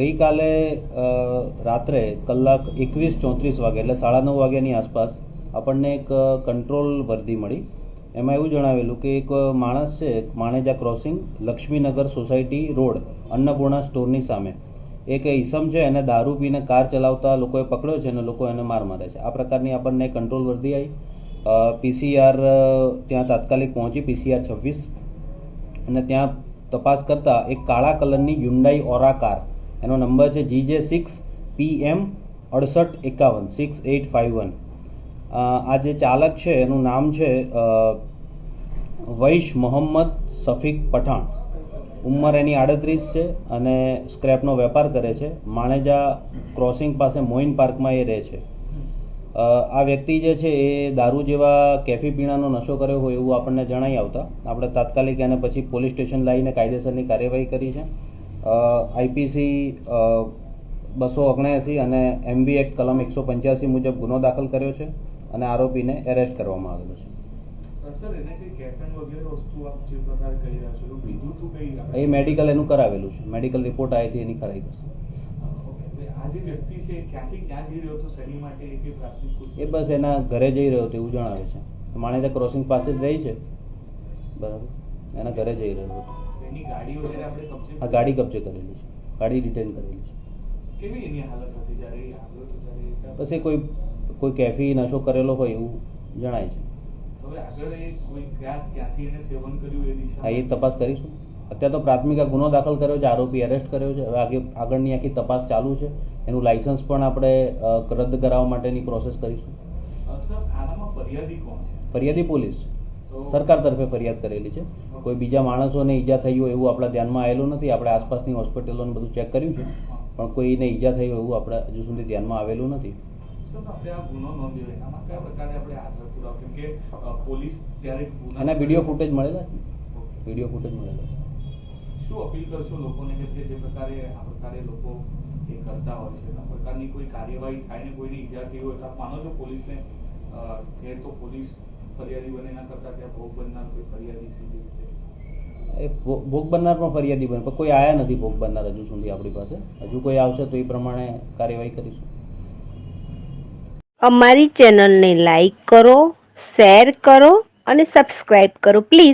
ગઈકાલે રાત્રે કલાક એકવીસ ચોત્રીસ વાગે એટલે સાડા નવ વાગ્યાની આસપાસ આપણને એક કંટ્રોલ વર્દી મળી. એમાં એવું જણાવેલું કે એક માણસ છે Maneja crossing Laxminagar society road, Annapurna સ્ટોરની સામે. એક ઈસમ છે, એને દારૂ પીને કાર ચલાવતા લોકોએ પકડ્યો છે અને લોકો એને માર મારે છે. આ પ્રકારની આપણને કંટ્રોલ વર્દી આવી પીસીઆર ત્યાં તાત્કાલિક પહોંચી પીસીઆર છવ્વીસ. અને ત્યાં તપાસ કરતાં એક કાળા કલરની યુન્ડાઈ ઓરા કાર એનો નંબર છે જી જે સિક્સ પી એમ અડસઠ એકાવન, સિક્સ એટ ફાઇવ વન. આ જે ચાલક છે, એનું નામ છે વૈશ મોહમ્મદ સફીક પઠાણ. ઉંમર એની આડત્રીસ છે અને સ્ક્રેપનો વેપાર કરે છે. માણેજા ક્રોસિંગ પાસે મોઇન પાર્કમાં એ રહે છે. આ વ્યક્તિ જે છે, એ દારૂ જેવા કેફી પીણાનો નશો કર્યો હોય એવું આપણને જણાઈ આવતા. આપણે તાત્કાલિક એને પછી પોલીસ સ્ટેશન લાવીને કાયદેસરની કાર્યવાહી કરી છે. આઈપીસી બસો ઓગણએંસી અને એમબી એક કલમ એકસો પંચ્યાસી મુજબ ગુનો દાખલ કર્યો છે અને આરોપીને એરેસ્ટ કરવામાં આવેલો છે. છો એ મેડિકલ એનું કરાવેલું છે. મેડિકલ રિપોર્ટ આવી એની કરાઈ જશે. છે એ બસ એના ઘરે જઈ રહ્યો હતો એવું જણાવે છે. માણેજા ક્રોસિંગ પાસે જ રહી છે? બરાબર. એના ઘરે જઈ રહ્યો હતો. આ ગાડી કબજે કરેલી છે. ગાડી રિટેન કરેલી છે. એ કોઈ કોઈ કેફી નશો કરેલો હોય એવું જણાય છે. હા એ તપાસ કરીશું. અત્યારે તો પ્રાથમિક ગુનો દાખલ કર્યો છે આરોપી એરેસ્ટ કર્યો છે. હવે આગળની આખી તપાસ ચાલુ છે. એનું લાયસન્સ પણ આપણે રદ કરાવવા માટેની પ્રોસેસ કરીશું. ફરિયાદી પોલીસ. સરકાર તરફે ફરિયાદ કરેલી છે. કોઈ બીજા માણસોને ઈજા થઈ હોય એવું આપણા ધ્યાનમાં આવેલું નથી. આપણે આસપાસની હોસ્પિટલોને બધું ચેક કર્યું છે. પણ કોઈને ઈજા થઈ હોય એવું આપણે હજુ સુધી ધ્યાનમાં આવેલું નથી. સર આપણે આ ગુનો નોંધ્યો એનામાં કયા પ્રકારે આપણે આધાર પુરાવો? કેમ કે પોલીસ ત્યારે ગુના એના વીડિયો ફૂટેજ મળેલા છે. વીડિયો ફૂટેજ મળેલા છે. શું અપીલ કરશો લોકોને કે જે જે પ્રકારે આ પ્રકારે લોકો એ કરતા હોય છે? આ પ્રકારની કોઈ કાર્યવાહી થાય ને કોઈને ઈજા થઈ હોય તો આપ માનો છો પોલીસને? કે તો પોલીસ ફરિયાદી બને એના કરતા ત્યાં ભોગ બનનાર કોઈ ફરિયાદી સીધી રીતે? એ ભોગ બનનાર પણ ફરિયાદી બને પણ કોઈ આયા નથી ભોગ બનનાર હજુ સુધી આપણી પાસે. હજુ કોઈ આવશે તો એ પ્રમાણે કાર્યવાહી કરીશું. અમારી ચેનલને લાઈક કરો શેર કરો અને સબસ્ક્રાઈબ કરો પ્લીઝ.